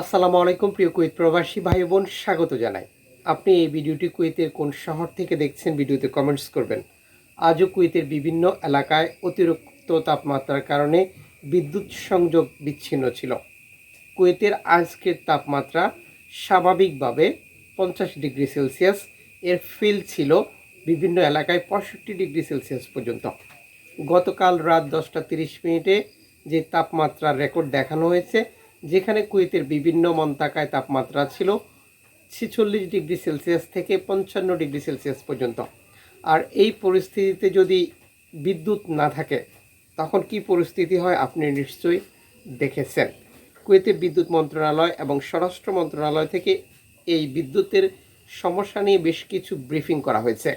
আসসালামু আলাইকুম, প্রিয় কুয়েত প্রবাসী ভাই বোন, স্বাগত জানাই। আপনি এই ভিডিওটি কুয়েতের কোন শহর থেকে দেখছেন ভিডিওতে কমেন্টস করবেন। আজও কুয়েতের বিভিন্ন এলাকায় অতিরিক্ত তাপমাত্রার কারণে বিদ্যুৎ সংযোগ বিচ্ছিন্ন ছিল। কুয়েতের আজকের তাপমাত্রা স্বাভাবিকভাবে পঞ্চাশ ডিগ্রি সেলসিয়াস, এর ফিল ছিল বিভিন্ন এলাকায় পঁয়ষট্টি ডিগ্রি সেলসিয়াস পর্যন্ত। গতকাল রাত দশটা তিরিশ মিনিটে যে তাপমাত্রার রেকর্ড দেখানো হয়েছে যেখানে কুয়েতের বিভিন্ন মন্তাকায় তাপমাত্রা ছিল ছিচল্লিশ ডিগ্রি সেলসিয়াস থেকে পঞ্চান্ন ডিগ্রি সেলসিয়াস পর্যন্ত। আর এই পরিস্থিতিতে যদি বিদ্যুৎ না থাকে, তখন কি পরিস্থিতি হয় আপনি নিশ্চয়ই দেখেছেন। কুয়েতের বিদ্যুৎ মন্ত্রণালয় এবং স্বরাষ্ট্র মন্ত্রণালয় থেকে এই বিদ্যুতের সমস্যা নিয়ে বেশ কিছু ব্রিফিং করা হয়েছে।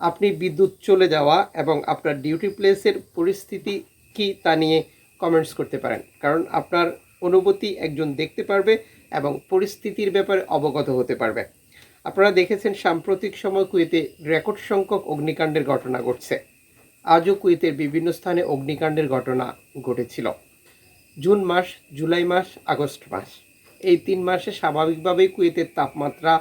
আপনি বিদ্যুৎ চলে যাওয়া এবং আপনার ডিউটি প্লেসের পরিস্থিতি কি তা নিয়ে কমেন্টস করতে পারেন, কারণ আপনার অনুভূতি একজন দেখতে পারবে এবং পরিস্থিতির ব্যাপারে অবগত হতে পারবে। আপনারা দেখেছেন সাম্প্রতিক সময় কুয়েতে রেকর্ড সংখ্যক অগ্নিকাণ্ডের ঘটনা ঘটছে। আজও কুয়েতের বিভিন্ন স্থানে অগ্নিকাণ্ডের ঘটনা ঘটেছিল। জুন মাস, জুলাই মাস, আগস্ট মাস। এই তিন মাসে স্বাভাবিকভাবেই কুয়েতের তাপমাত্রা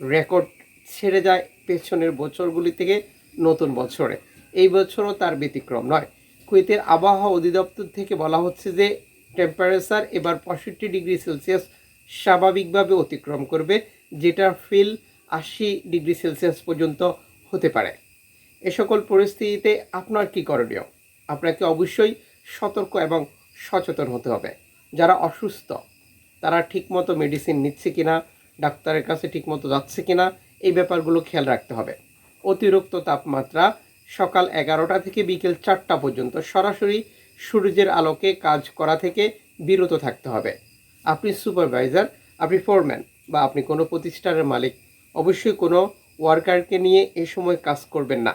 রেকর্ড ছেড়ে যায় পেছনের বছরগুলি থেকে নতুন বছরে। এই বছরও তার ব্যতিক্রম নয়। কুয়েতের আবহাওয়া অধিদপ্তর থেকে বলা হচ্ছে যে টেম্পারেচার এবার পঁয়ষট্টি ডিগ্রি সেলসিয়াস স্বাভাবিকভাবে অতিক্রম করবে, যেটা ফিল আশি ডিগ্রি সেলসিয়াস পর্যন্ত হতে পারে। এ সকল পরিস্থিতিতে আপনার কি করণীয়? আপনাকে অবশ্যই সতর্ক এবং সচেতন হতে হবে। যারা অসুস্থ, তারা ঠিকমতো মেডিসিন নিচ্ছে কিনা, ডাক্তারের কাছে ঠিকমতো যাচ্ছে কিনা, এই ব্যাপারগুলো খেয়াল রাখতে হবে। অতিরিক্ত তাপমাত্রা সকাল এগারোটা থেকে বিকেল চারটা পর্যন্ত সরাসরি সূর্যের আলোকে কাজ করা থেকে বিরত থাকতে হবে। আপনি সুপারভাইজার, আপনি ফোরম্যান বা আপনি কোনো প্রতিষ্ঠানের মালিক, অবশ্যই কোনো ওয়ার্কারকে নিয়ে এ সময় কাজ করবেন না।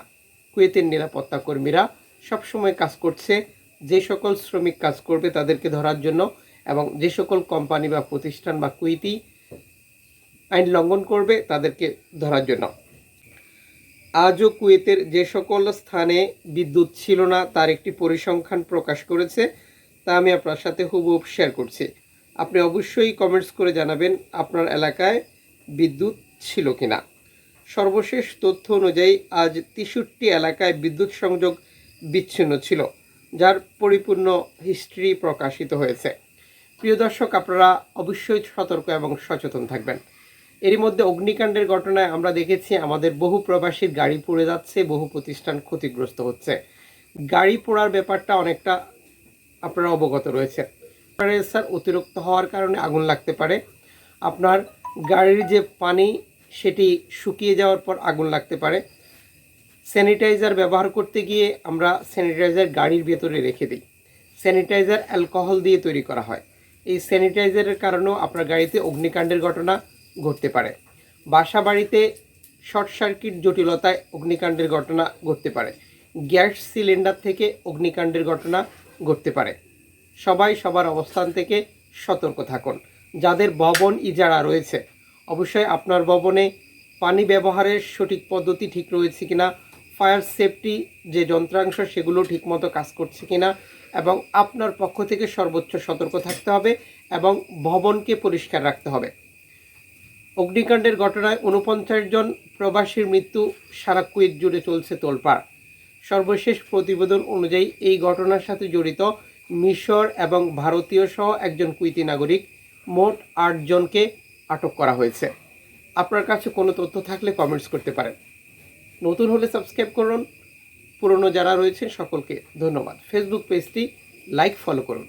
কুয়েতের নিরাপত্তা কর্মীরা সবসময় কাজ করছে, যে সকল শ্রমিক কাজ করবে তাদেরকে ধরার জন্য এবং যে সকল কোম্পানি বা প্রতিষ্ঠান বা কুইতি আইন লঙ্ঘন করবে তাদেরকে ধরার জন্য। আজও কুয়েতের যে সকল স্থানে বিদ্যুৎ ছিল না, তার একটি পরিসংখ্যান প্রকাশ করেছে। তা আমি আপনার সাথে হুবহুব শেয়ার করছি। আপনি অবশ্যই কমেন্টস করে জানাবেন আপনার এলাকায় বিদ্যুৎ ছিল কিনা। সর্বশেষ তথ্য অনুযায়ী আজ তেষট্টি এলাকায় বিদ্যুৎ সংযোগ বিচ্ছিন্ন ছিল, যার পরিপূর্ণ হিস্ট্রি প্রকাশিত হয়েছে। প্রিয় দর্শক, আপনারা অবশ্যই সতর্ক এবং সচেতন থাকবেন। এরই মধ্যে অগ্নিকাণ্ডের ঘটনায় আমরা দেখেছি আমাদের বহু প্রবাসীর গাড়ি পড়ে যাচ্ছে, বহু প্রতিষ্ঠান ক্ষতিগ্রস্ত হচ্ছে। গাড়ি পোড়ার ব্যাপারটা অনেকটা আপনারা অবগত রয়েছে টেম্পারেচার অতিরিক্ত হওয়ার কারণে আগুন লাগতে পারে। আপনার গাড়ির যে পানি, সেটি শুকিয়ে যাওয়ার পর আগুন লাগতে পারে। স্যানিটাইজার ব্যবহার করতে গিয়ে আমরা স্যানিটাইজার গাড়ির ভেতরে রেখে দিই। স্যানিটাইজার অ্যালকোহল দিয়ে তৈরি করা হয়। এই স্যানিটাইজারের কারণেও আপনার গাড়িতে অগ্নিকাণ্ডের ঘটনা ঘটতে পারে। বাসা বাড়িতে শর্ট সার্কিট জটিলতায় অগ্নিকাণ্ডের ঘটনা ঘটতে পারে। গ্যাস সিলিন্ডার থেকে অগ্নিকাণ্ডের ঘটনা ঘটতে পারে। সবাই সবার অবস্থান থেকে সতর্ক থাকুন। যাদের ভবন ইজারা রয়েছে, অবশ্যই আপনার ভবনে পানি ব্যবহারের সঠিক পদ্ধতি ঠিক রয়েছে কিনা, ফায়ার সেফটি যে যন্ত্রাংশ সেগুলো ঠিকমতো কাজ করছে কিনা এবং আপনার পক্ষ থেকে সর্বোচ্চ সতর্ক থাকতে হবে এবং ভবনকে পরিষ্কার রাখতে হবে। অগ্নিকাণ্ডের ঘটনায় উনপঞ্চাশ জন প্রবাসীর মৃত্যু সারা কুয়েত জুড়ে চলছে তোলপাড়। সর্বশেষ প্রতিবেদন অনুযায়ী এই ঘটনার সাথে জড়িত মিশর এবং ভারতীয় সহ একজন কুইতি নাগরিক মোট আটজনকে আটক করা হয়েছে। আপনার কাছে কোনো তথ্য থাকলে কমেন্টস করতে পারেন। নতুন হলে সাবস্ক্রাইব করুন। পুরনো যারা রয়েছেন সকলকে ধন্যবাদ। ফেসবুক পেজটি লাইক ফলো করুন।